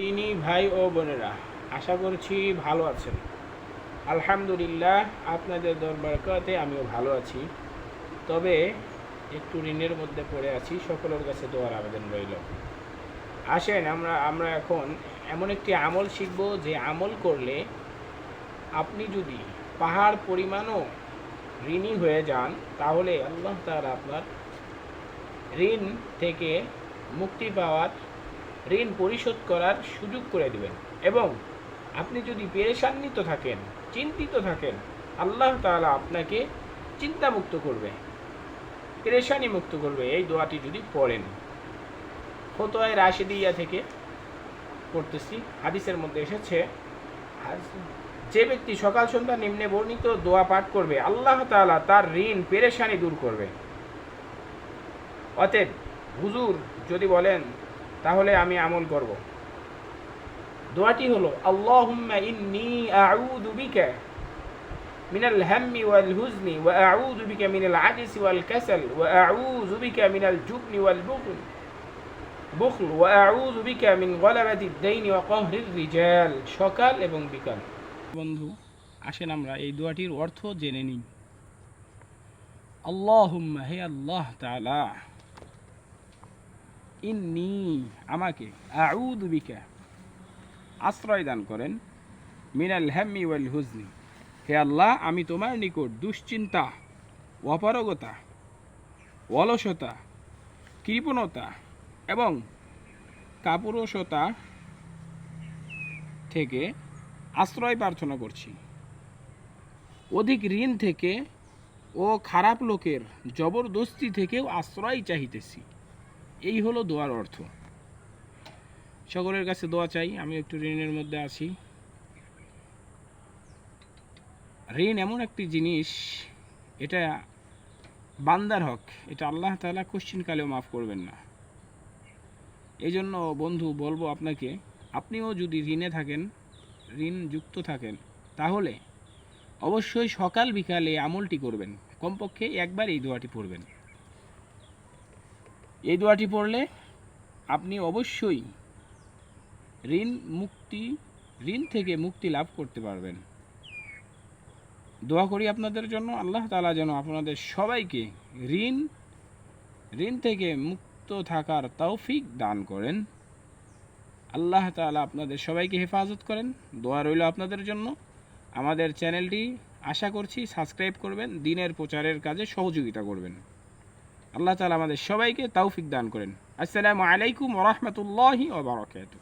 তিনি ভাই ও বোনেরা, আশা করছি ভালো আছেন। আলহামদুলিল্লাহ, আপনাদের দরবারকাতে আমিও ভালো আছি। তবে একটু ঋণের মধ্যে পড়ে আছি, সকলের কাছে দোয়ার আবেদন রইল। আসেন, আমরা আমরা এখন এমন একটি আমল শিখব যে আমল করলে আপনি যদি পাহাড় পরিমাণও ঋণী হয়ে যান, তাহলে আল্লাহ তার আপনার ঋণ থেকে মুক্তি পাওয়ার ঋণ পরিশোধ করার সুযোগ করে দেবেন। এবং আপনি যদি পেরেশান্বিত থাকেন, চিন্তিত থাকেন, আল্লাহ তাআলা আপনাকে চিন্তামুক্ত করবে পেরেশানি মুক্ত করবে। এই দোয়াটি যদি পড়েন, ফতোয়ায় রাশিদিয়া থেকে পড়তেছি, হাদিসের মধ্যে এসেছে যে ব্যক্তি সকাল, সন্ধ্যা, নিম্নে বর্ণিত দোয়া পাঠ করবে, আল্লাহ তাআলা তার ঋণ, পেরেশানি দূর করবে। অতএব হুজুর যদি বলেন তাহলে আমি আমল করব। দোয়াটি হলো, আল্লাহুম্মা ইন্নি আউযু বিকা মিনাল হাম্মি ওয়াল হুজনি ওয়া আউযু বিকা মিনাল ওয়াল কাসাল ওয়া আউযু বিকা মিনাল জুবনি ওয়াল বুখল বুখল ওয়া আউযু বিকা মিন ওয়া কহরির রিজাল সকাল এবং বিকাল। বন্ধু, আসেন আমরা এই দোয়াটির অর্থ জেনে নিই। আল্লাহুম্মা, হে আল্লাহ তাআলা ইন্নি আমাকে আউযু বিকা। আশ্রয় দান করেন মিনাল হ্যাম্মি ওয়াল হুজনি। হে আল্লাহ, আমি তোমার নিকট দুশ্চিন্তা, অপারগতা, অলসতা, কৃপণতা এবং কাপুরসতা থেকে আশ্রয় প্রার্থনা করছি। অধিক ঋণ থেকে ও খারাপ লোকের জবরদস্তি থেকেও আশ্রয় চাহিতেছি। এই হলো দোয়ার অর্থ। সকলের কাছে দোয়া চাই, আমি একটু ঋণের মধ্যে আছি। ঋণ এমন একটি জিনিস, এটা বান্দার হক, এটা আল্লাহ তালা কোশ্চিন কালেও মাফ করবেন না। এই জন্য বন্ধু, বলব আপনাকে, আপনিও যদি ঋণে থাকেন ঋণ যুক্ত থাকেন, তাহলে অবশ্যই সকাল বিকালে আমলটি করবেন। কমপক্ষে একবার এই দোয়াটি পড়বেন। এই দোয়াটি পড়লে আপনি অবশ্যই ঋণ মুক্তি, ঋণ থেকে মুক্তি লাভ করতে পারবেন। দোয়া করি আপনাদের জন্য, আল্লাহ তালা যেন আপনাদের সবাইকে ঋণ ঋণ থেকে মুক্ত থাকার তৌফিক দান করেন। আল্লাহ তাআলা আপনাদের সবাইকে হেফাজত করেন। দোয়া রইল আপনাদের জন্য। আমাদের চ্যানেলটি আশা করছি সাবস্ক্রাইব করবেন, দিনের প্রচারের কাজে সহযোগিতা করবেন। আল্লাহ তালা আমাদের সবাইকে তৌফিক দান করেন। আসসালামু আলাইকুম রহমতুল্লাহি ওবরাকাতু